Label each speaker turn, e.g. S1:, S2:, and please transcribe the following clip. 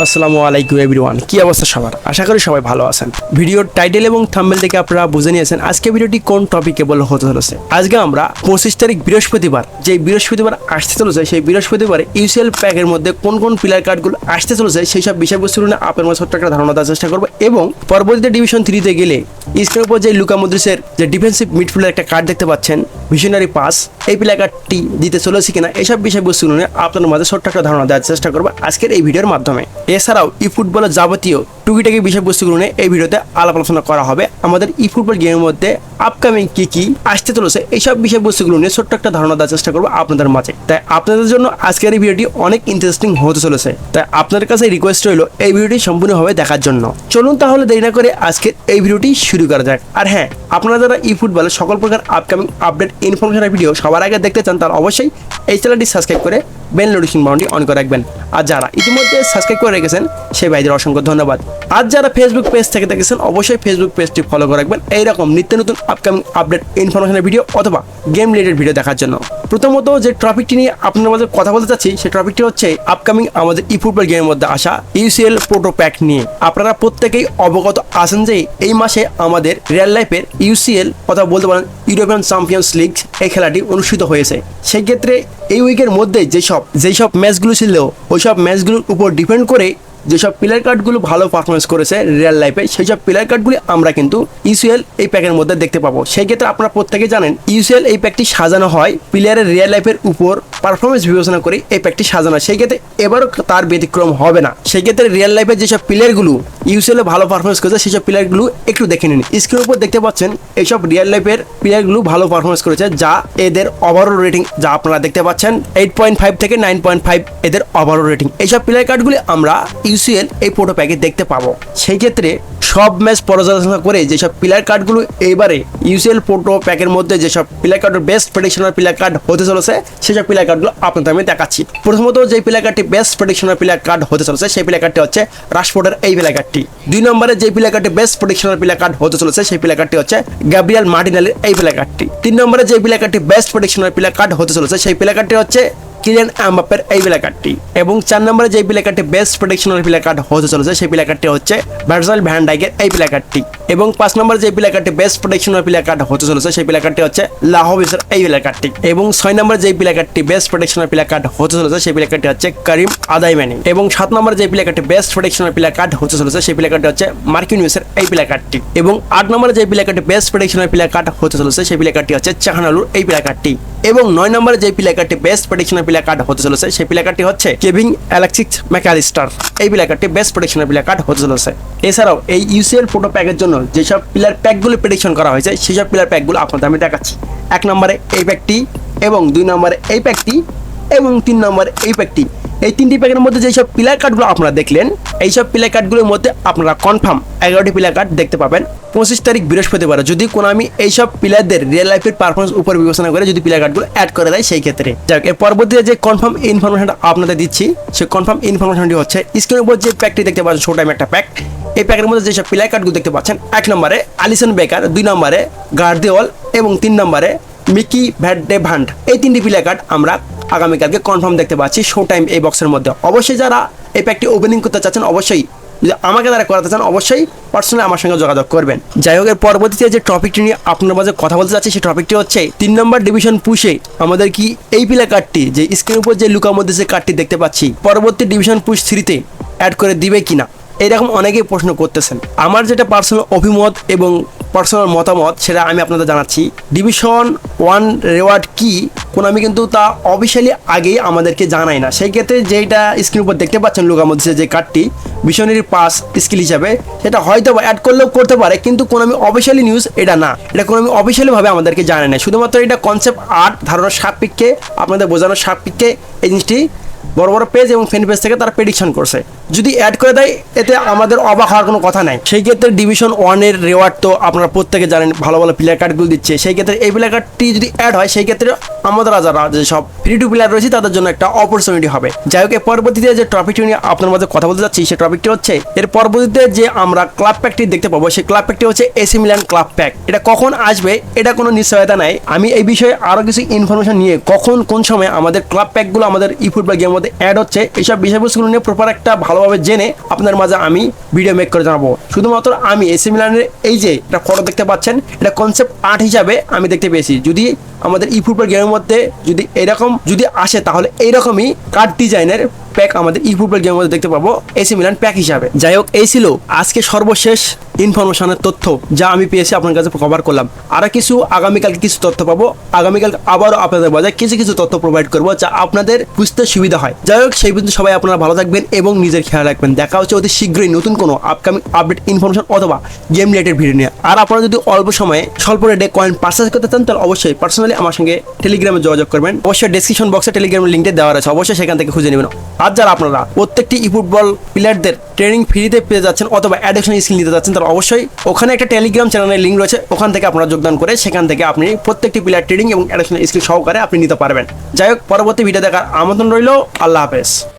S1: আসসালামু আলাইকুম এভরিওয়ান, কি অবস্থা সবার? আশা করি সবাই ভালো আছেন। ভিডিওর টাইটেল এবং থাম্বেল থেকে আপনারা বুঝে নিয়েছেন আজকে ভিডিওটি কোন টপিকে বলে হতে চলেছে। আজকে আমরা পঁচিশ তারিখ বৃহস্পতিবার যে বৃহস্পতিবার আসতে চলেছে, সেই বৃহস্পতিবারে ইউসিএল প্যাকের মধ্যে কোন কোন প্লেয়ার কার্ডগুলো আসতে চলেছে, সেই সব বিষয়বস্তু নিয়ে আপনার মধ্যে ছোট্ট একটা ধারণা দেওয়ার চেষ্টা করব এবং পরবর্তীতে ডিভিশন থ্রিতে গেলে স্ক্রিনের উপর যে লুকা মুদ্রিসের যে ডিফেন্সিভ মিডফিল্ডের একটা কার্ড দেখতে পাচ্ছেন ভিশনারি পাস এই প্লেয়ার কার্ডটি দিতে চলেছে কিনা, এসব বিষয়বস্তু নিয়ে আপনার মাঝে ছোট্ট একটা ধারণা দেওয়ার চেষ্টা করব আজকের এই ভিডিওর মাধ্যমে। এছাড়াও ই ফুটবলের যাবতীয় টুকিটাকি বিষয়বস্তুগুলো নিয়ে এই ভিডিওতে আলাপ আলোচনা করা হবে। আমাদের ই ফুটবল গেমের মধ্যে আপকামিং কি কি আসতে চলেছে এইসব বিষয়বস্তুগুলো নিয়ে ছোট্ট একটা ধারণা দেওয়ার চেষ্টা করব আপনাদের মাঝে। তাই আপনাদের জন্য আজকের এই ভিডিওটি অনেক ইন্টারেস্টিং হতে চলেছে। তাই আপনাদের কাছে রিকোয়েস্ট রইল এই ভিডিওটি সম্পূর্ণভাবে দেখার জন্য। চলুন তাহলে দেরি না করে আজকের এই ভিডিওটি শুরু করা যাক। আর হ্যাঁ আপনারা যারা ই ফুটবলের সকল প্রকার আপকামিং আপডেট ইনফরমেশনের ভিডিও সবার আগে দেখতে চান তারা অবশ্যই এই চ্যানেলটি সাবস্ক্রাইব করে বেল নোটিফিকেশন বাউন্ডি অন করে রাখবেন। আর যারা ইতিমধ্যে সাবস্ক্রাইব করে রেখেছেন, সেই ভাইদের অসংখ্য ধন্যবাদ। আর যারা ফেসবুক পেজ থেকে দেখেছেন, অবশ্যই ফেসবুক পেজটি ফলো করে রাখবেন। এইরকম নিত্য নতুন আপকামিং আপডেট ইনফরমেশনের ভিডিও অথবা গেম রিলেটেড ভিডিও দেখার জন্য। প্রথমত যে টপিকটি নিয়ে আপনার মধ্যে কথা বলতে চাচ্ছি সেই টপিকটি হচ্ছে আপকামিং আমাদের ই ফুটবল গেমের মধ্যে আসা ইউসিএল প্রোটো প্যাক নিয়ে। আপনারা প্রত্যেকেই অবগত আছেন যে এই মাসে আমাদের রিয়েল লাইফের ইউসিএল কথা বলতে পারেন ইউরোপিয়ান চ্যাম্পিয়ন্স লিগ এই খেলাটি অনুষ্ঠিত হয়েছে। সেক্ষেত্রে এই উইকের মধ্যে যেসব যেসব ম্যাচগুলো ছিল, ওইসব ম্যাচগুলোর উপর ডিপেন্ড করে যেসব প্লেয়ার কার্ডগুলো ভালো পারফরমেন্স করেছে রিয়েল লাইফে সেই সব প্লেয়ার কার্ডগুলি আমরা কিন্তু ইউসিএল এই প্যাকের মধ্যে দেখতে পাবো। সেই ক্ষেত্রে আপনারা প্রত্যেকে জানেন ইউসিএল এই প্যাকটি সাজানো হয় প্লেয়ারের রিয়েল লাইফের উপর। পারফরমেন্স বিবেচনা করে এই প্যাকটি সাজানো সেই ক্ষেত্রে এবারও তার ব্যতিক্রম হবে না। সেই ক্ষেত্রে রিয়েল লাইফের যেসব প্লেয়ারগুলো ইউসিএল ভালো পারফরমেন্স করেছে, সেসব প্লেয়ারগুলো একটু দেখে নিন। স্ক্রিনের উপর দেখতে পাচ্ছেন এইসব রিয়েল লাইফের প্লেয়ারগুলো ভালো পারফরমেন্স করেছে, যা এদের ওভারঅল রেটিং যা আপনারা দেখতে পাচ্ছেন এইট পয়েন্ট ফাইভ থেকে নাইন পয়েন্ট ফাইভ এদের ওভারঅল রেটিং এইসব প্লেয়ার কার্ডগুলি আমরা ইউসিএল এই ফটো প্যাকে দেখতে পাবো। সেই ক্ষেত্রে সব ম্যাচ পর্যালোচনা করে যেসব প্লেয়ার কার্ডগুলো এবারে ইউসিএল ফটো প্যাকের মধ্যে যেসব প্লেয়ার কার্ডের বেস্ট প্রেডিকশনাল প্লেয়ার কার্ড হতে চলেছে সেসব প্লেয়ার কার্ডগুলো আপনাদের আমি দেখাচ্ছি প্রথমত যে প্লেয়ার কার্ডটি বেস্ট প্রেডিকশনাল প্লেয়ার কার্ড হতে চলেছে সেই প্লেয়ার কার্ডটি হচ্ছে রাশফোর্ডের এই প্লেয়ার কার্ডটি দুই নম্বরে যে প্লেয়ার কার্ডটি বেস্ট প্রেডিকশনাল প্লেয়ার কার্ড হতে চলেছে সেই প্লেয়ার কার্ডটি হচ্ছে গ্যাব্রিয়াল মার্টিনালের এই প্লেয়ার কার্ডটি তিন নম্বরে যে প্লেয়ার কার্ডটি বেস্ট প্রেডিকশনাল প্লেয়ার কার্ড হতে চলেছে সেই প্লেয়ার কার্ডটি হচ্ছে কিলিয়ান এমবাপ্পের এই প্লেয়ার কার্ডটি এবং চার নম্বরে যে প্লেয়ার কার্ডটি বেস্ট প্রেডিকশনাল প্লেয়ার কার্ড হতে চলেছে সেই প্লেয়ার কার্ডটি হচ্ছে ভার্সাল ভ্যান ডাইকের এই প্লেয়ার কার্ডটি এবং পাঁচ নম্বরে যে প্লেয়ার কার্ডটি বেস্ট প্রেডিকশনাল প্লেয়ার কার্ড হতে চলেছে সেই প্লেয়ার কার্ডটি হচ্ছে লাহোভিসের এই প্লেয়ার কার্ডটি এবং ছয় নম্বরে যে প্লেয়ার কার্ডটি বেস্ট প্রেডিকশনাল প্লেয়ার কার্ড হতে চলেছে সেই প্লেয়ার কার্ডটি হচ্ছে করিম আদাইমানি এবং সাত নম্বরে যে প্লেয়ার কার্ডটি বেস্ট প্রেডিকশনাল প্লেয়ার কার্ড হতে চলেছে সেই প্লেয়ার কার্ডটি হচ্ছে মার্কিনিউসের এই প্লেয়ার কার্ডটি এবং আট নম্বরে যে প্লেয়ার কার্ডটি বেস্ট প্রেডিকশনাল প্লেয়ার কার্ড হতে চলেছে সেই প্লেয়ার কার্ডটি হচ্ছে চাহানালুর এই প্লেয়ার কার্ডটি এবং নয় নম্বরে যে প্লে কার্ডটি বেস্ট প্রেডিকশনের প্লেয়ার কার্ড হতে চলেছে, সেই প্লে কার্ডটি হচ্ছে কেভিং অ্যালেক্সিক্স ম্যাকালিস্টার এই প্লে কার্ডটি বেস্ট প্রেডিকশনের প্লেয়ার কার্ড হতে চলেছে। এছাড়াও এই ইউসিএল ফোটো প্যাকের জন্য যেসব প্লেয়ার প্যাকগুলো প্রেডিকশন করা হয়েছে, সেসব প্লেয়ার প্যাকগুলো আপনাদের আমি দেখাচ্ছি। এক নম্বরে এই প্যাকটি এবং দুই নম্বরে এই প্যাকটি এবং তিন নম্বরে এই প্যাকটি এই তিনটি প্যাকের মধ্যে যেসব প্লেয়ার কার্ডগুলো আপনারা দেখলেন, এইসব প্লেয়ার কার্ডগুলোর মধ্যে আপনারা কনফার্ম এগারোটি প্লেয়ার কার্ড দেখতে পাবেন। পঁচিশ তারিখ বৃহস্পতিবার, যদি কোনো আমি এইসব প্লেয়ারদের রিয়েল লাইফের পারফরমেন্স উপর বিবেচনা করে যদি প্লেয়ার কার্ডগুলো অ্যাড করে দেয়, সেই ক্ষেত্রে। যাক, এর পরবর্তীতে যে কনফার্ম ইনফরমেশনটা আপনাদের দিচ্ছি, সেই কনফার্ম ইনফরমেশনটি হচ্ছে স্ক্রিনের উপর যে প্যাকটি দেখতে পাচ্ছেন ছো টাইম একটা প্যাক এই প্যাকের মধ্যে যেসব প্লেয়ার কার্ডগুলো দেখতে পাচ্ছেন, এক নম্বরে আলিসন বেকার দুই নম্বরে গার্দিওল এবং তিন নম্বরে মিকি ভ্যাডে ভান্ড এই তিনটি প্লেয়ার কার্ড আমরা আগামীকালকে কনফার্ম দেখতে পাচ্ছি শো টাইম এই বক্সের মধ্যে। অবশ্যই যারা এই প্যাকটি ওপেনিং করতে চাচ্ছেন, অবশ্যই যদি আমাকে তারা করাতে চান, অবশ্যই পার্সোনালি আমার সঙ্গে যোগাযোগ করবেন। যাই হোক, এর পরবর্তীতে যে টপিকটি নিয়ে আপনার মাঝে কথা বলতে চাচ্ছি, সেই টপিকটি হচ্ছে তিন নম্বর ডিভিশন পুষে আমাদের কি এই পিলা কার্ডটি যে স্ক্রিনের উপর যে লুকার মধ্যে যে কার্ডটি দেখতে পাচ্ছি, পরবর্তী ডিভিশন পুশ থ্রিতে অ্যাড করে দিবে কিনা? এরকম অনেকেই প্রশ্ন করতেছেন। আমার যেটা পার্সোনাল অভিমত এবং পার্সোনাল মতামত সেটা আমি আপনাদের জানাচ্ছি। ডিভিশন ওয়ান রেওয়ার্ড কি কোন আমি কিন্তু তা অফিসিয়ালি আগেই আমাদেরকে জানাই না। সেই ক্ষেত্রে যেটা স্ক্রিন উপর দেখতে পাচ্ছেন লোকার মধ্যে যে কার্ডটি মিশনারির পাস স্কিল হিসাবে, সেটা হয়তো বা অ্যাড করলেও করতে পারে, কিন্তু কোনো আমি অফিসিয়ালি নিউজ এটা না। এটা কোনো আমি অফিসিয়ালি ভাবে আমাদেরকে জানাই না শুধুমাত্র এটা কনসেপ্ট আর্ট ধারণার সাপেক্ষে, আপনাদের বোঝানোর সাপেক্ষে এই জিনিসটি বড় বড় পেজ এবং ফ্যান পেজ থেকে তারা প্রেডিকশন করছে। যদি অ্যাড করে দেয়, এতে আমাদের অবাক হওয়ার কোনো কথা নাই। সেই ক্ষেত্রে ডিভিশন ওয়ানের রেওয়ার্ড তো আপনারা প্রত্যেকে জানেন, ভালো ভালো প্লেয়ার কার্ডগুলো দিচ্ছে। সেই ক্ষেত্রে এই প্লেয়ার কার্ডটি যদি অ্যাড হয়, সেই ক্ষেত্রে আমাদের যারা যে সব ফ্রি টু প্লেয়ার রয়েছে, তাদের জন্য একটা অপরচুনিটি হবে। যাই হোক পরবর্তীতে যে টপিকটি নিয়ে আপনার মধ্যে কথা বলতে যাচ্ছি সেই টপিকটি হচ্ছে, এর পরবর্তীতে যে আমরা ক্লাব প্যাকটি দেখতে পাবো, সেই ক্লাব প্যাকটি হচ্ছে এসি মিলান ক্লাব প্যাক এটা কখন আসবে, এটা কোনো নিশ্চয়তা নাই। আমি এই বিষয়ে আরও কিছু ইনফরমেশন নিয়ে কখন, কোন সময় আমাদের ক্লাব প্যাকগুলো আমাদের ই ফুটবল গেমের মধ্যে অ্যাড হচ্ছে এইসব বিষয়বস্তুগুলো নিয়ে প্রপার একটা ভালোভাবে জেনে আপনার মাঝে আমি ভিডিও মেক করে জানাব। শুধুমাত্র আমি এসি মিলানের এই যে একটা ফটো দেখতে পাচ্ছেন, এটা কনসেপ্ট আর্ট হিসাবে আমি দেখতে পেয়েছি। যদি আমাদের ই ফুটবল গেমের মধ্যে যদি এরকম যদি আসে তাহলে এইরকমই কার্ড ডিজাইনের প্যাক আমাদের ই ফুটবল গেমের মধ্যে দেখতে পাবো এসি মিলান প্যাক হিসাবে। যাই হোক, এই ছিল আজকে সর্বশেষ ইনফরমেশনের তথ্য যা আমি পেয়েছি আপনার কাছে কভার করলাম। আর কিছু আগামীকালকে কিছু তথ্য পাবো। আগামীকাল আবারও আপনাদের বাজার কিছু কিছু তথ্য প্রোভাইড করব যা আপনাদের বুঝতে সুবিধা হয়। যাই হোক, সেই পর্যন্ত সবাই আপনারা ভালো থাকবেন এবং নিজের খেয়াল রাখবেন। দেখা হচ্ছে অতি শীঘ্রই নতুন কোনো আপকামিং আপডেট ইনফরমেশন অথবা গেম রিলেটেড ভিডিও নিয়ে। আর আপনারা যদি অল্প সময়ে, স্বল্প রেটে কয়েন পার্চেস করতে চান, তাহলে অবশ্যই পার্সোনালি আমার সঙ্গে টেলিগ্রামে যোগাযোগ করবেন। অবশ্যই ডেসক্রিপশন বক্সে টেলিগ্রামের লিঙ্কটা দেওয়া রয়েছে। অবশ্যই সেখান থেকে খুঁজে নেবেন। আর যারা আপনারা প্রত্যেকটি ই ফুটবল প্লেয়ারদের ট্রেনিং ফ্রিতে পেয়ে যাচ্ছেন অথবা অ্যাডেকশন স্কিল নিতে যাচ্ছেন তাহলে অবশ্যই ওখানে একটা টেলিগ্রাম চ্যানেলের লিঙ্ক রয়েছে, ওখান থেকে আপনারা যোগদান করে সেখান থেকে আপনি প্রত্যেকটি প্লেয়ার ট্রেডিং এবং অ্যাডিশনাল স্কিল সহকারে আপনি নিতে পারবেন। যাই হোক, পরবর্তী ভিডিও দেখার আমন্ত্রণ রইল, আল্লাহ হাফেজ।